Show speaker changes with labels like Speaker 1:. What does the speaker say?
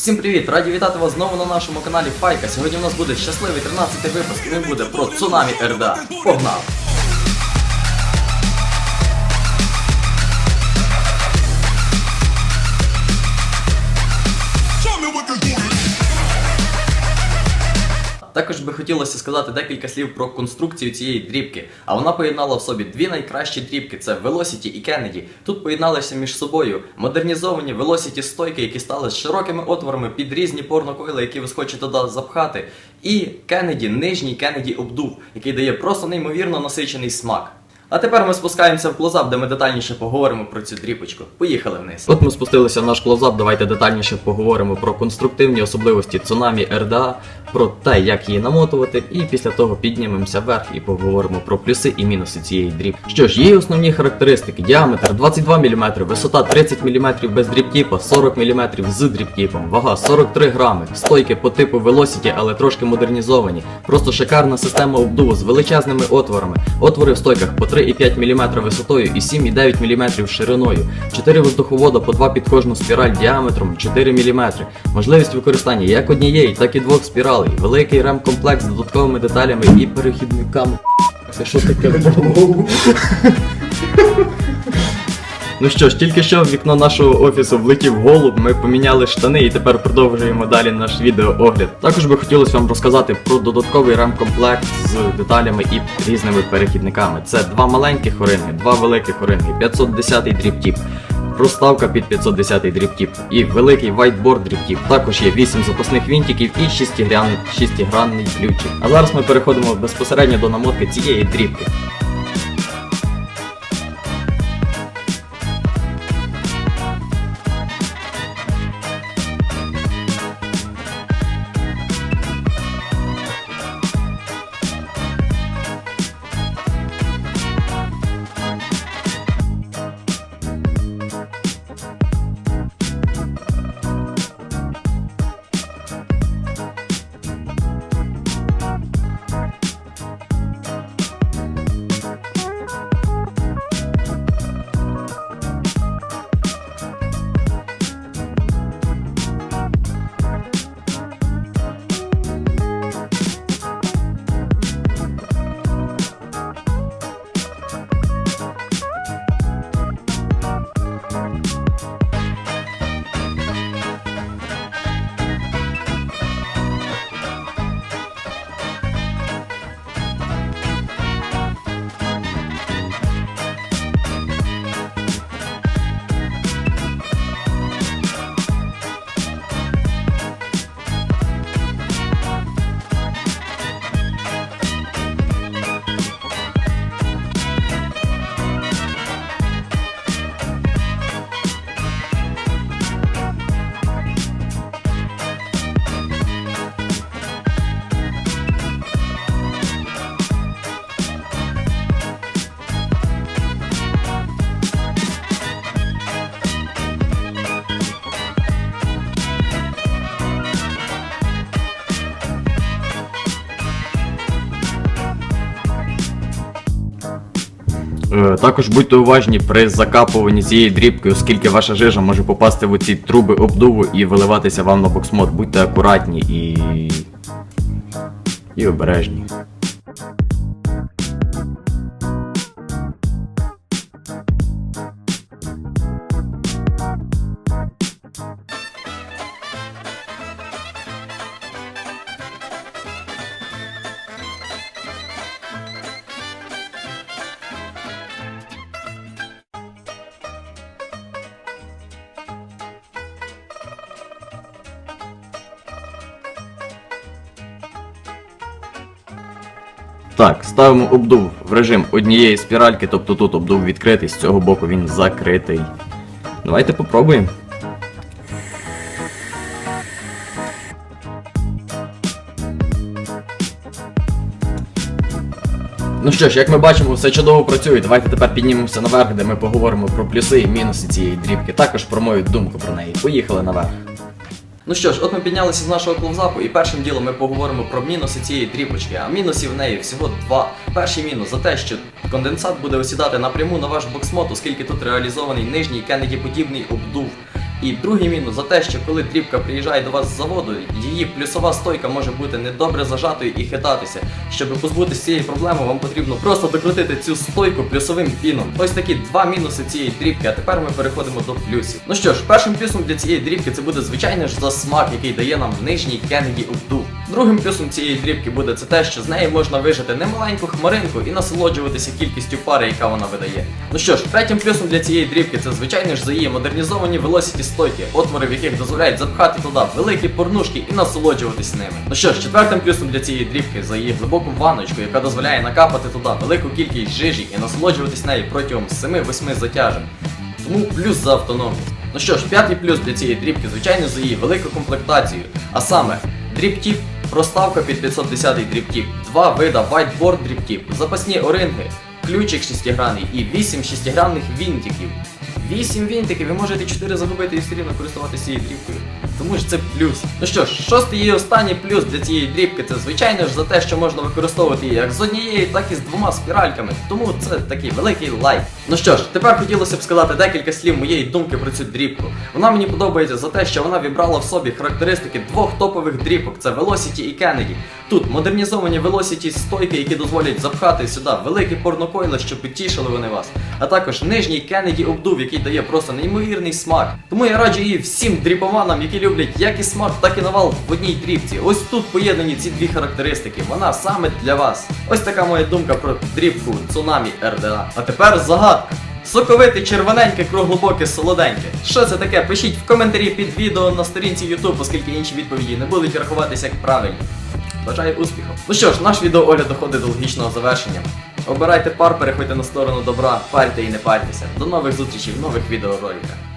Speaker 1: Всім привіт! Раді вітати вас знову на нашому каналі Файка. Сьогодні у нас буде щасливий 13 випуск, він буде про цунамі РДА. Погнали! Також би хотілося сказати декілька слів про конструкцію цієї дрібки. А вона поєднала в собі дві найкращі дрібки: це Velocity і Kennedy. Тут поєдналися між собою модернізовані Velocity стойки, які стали з широкими отворами під різні порнокойли, які ви схочете туди запхати. І Kennedy, нижній Kennedy обдув, який дає просто неймовірно насичений смак. А тепер ми спускаємося в клозап, де ми детальніше поговоримо про цю дріпочку. Поїхали вниз. От ми спустилися в наш клозап, давайте детальніше поговоримо про конструктивні особливості цунамі РДА, про те, як її намотувати, і після того піднімемося вверх і поговоримо про плюси і мінуси цієї дріб. Що ж, її основні характеристики: діаметр 22 мм, висота 30 мм без дрібтіпа, 40 мм з дрібтіпом, вага 43 грами, стойки по типу Velocity, але трошки модернізовані. Просто шикарна система обдуву з величезними отворами. Отвори в стойках по 3,5 мм висотою і 7,9 мм шириною. 4 воздуховода по 2 під кожну спіраль діаметром 4 мм. Можливість використання як однієї, так і двох спіралей. Великий ремкомплект з додатковими деталями і перехідниками. Це що таке? Ну що ж, тільки що в вікно нашого офісу влетів голуб, ми поміняли штани і тепер продовжуємо далі наш відеоогляд. Також би хотілося вам розказати про додатковий ремкомплект з деталями і різними перехідниками. Це два маленьких оринги, два великих оринги, 510 дріптіп. Проставка під 510 дріптіп і великий вайтборд дріптіп. Також є 8 запасних вінтиків і 6-гран... 6-гранний ключик. А зараз ми переходимо безпосередньо до намотки цієї дрібки. Також будьте уважні при закапуванні цієї дрібки, оскільки ваша жижа може попасти в ці труби обдуву і виливатися вам на боксмод. Будьте акуратні і. і обережні. Так, ставимо обдув в режим однієї спіральки, тобто тут обдув відкритий, з цього боку він закритий. Давайте попробуємо. Ну що ж, як ми бачимо, все чудово працює. Давайте тепер піднімемося наверх, де ми поговоримо про плюси і мінуси цієї дрібки. Також про мою думку про неї. Поїхали наверх. Ну що ж, от ми піднялися з нашого клоузапу, і першим ділом ми поговоримо про мінуси цієї дрібочки. А мінусів в неї всього два. Перший мінус за те, що конденсат буде осідати напряму на ваш боксмот, оскільки тут реалізований нижній Кеннеді подібний обдув. І другий мінус за те, що коли дрібка приїжджає до вас з заводу, її плюсова стойка може бути недобре зажатою і хитатися. Щоб позбутися цієї проблеми, вам потрібно просто докрутити цю стойку плюсовим піном. Ось такі два мінуси цієї дрібки, а тепер ми переходимо до плюсів. Ну що ж, першим плюсом для цієї дрібки це буде звичайно ж засмак, який дає нам нижній кенгі обдув. Другим плюсом цієї дрібки буде це те, що з неї можна вижити немаленьку хмаринку і насолоджуватися кількістю пари, яка вона видає. Ну що ж, третім плюсом для цієї дрібки це звичайно ж за її модернізовані велосіті стойки, отвори в яких дозволяють запхати туди великі порнушки і насолоджуватись ними. Ну що ж, четвертим плюсом для цієї дрібки за її глибоку ванночку, яка дозволяє накапати туди велику кількість жижі і насолоджуватись нею протягом 7-8 затяжок. Тому плюс за автономність. Ну що ж, п'ятий плюс для цієї дрібки, звичайно, за її велику комплектацію. А саме, дрібтіп, проставка під 510 дрібтіп, два вида whiteboard дрібтіп, запасні оринги, ключик шестигранний і 8 шестигранних вінтиків. 8 вінтиків, ви можете 4 загубити і все рівно користуватися цією дрібкою. Тому ж це плюс. Ну що ж, шостий і останній плюс для цієї дрібки це звичайно ж за те, що можна використовувати її як з однією, так і з двома спіральками. Тому це такий великий лайк. Ну що ж, тепер хотілося б сказати декілька слів моєї думки про цю дрібку. Вона мені подобається за те, що вона вібрала в собі характеристики двох топових дрібок: це Velocity і Kennedy. Тут модернізовані Velocity стойки, які дозволять запхати сюди великі порнокойли, щоб підтішили вони вас. А також нижній Kennedy обдув, який дає просто неймовірний смак. Тому я раджу її всім дрібоманам, які люблять як і смак, так і навал в одній дрібці. Ось тут поєднані ці дві характеристики. Вона саме для вас. Ось така моя думка про дрібку Tsunami RDA. А тепер загадка. Соковите, червоненьке, круглобоке, солоденьке. Що це таке? Пишіть в коментарі під відео на сторінці YouTube, оскільки інші відповіді не будуть рахуватися як правильні. Бажаю успіху. Ну що ж, наш відеоогляд доходить до логічного завершення. Обирайте пар, переходьте на сторону добра, парьте і не парьтеся. До нових зустрічей в нових відеороликах.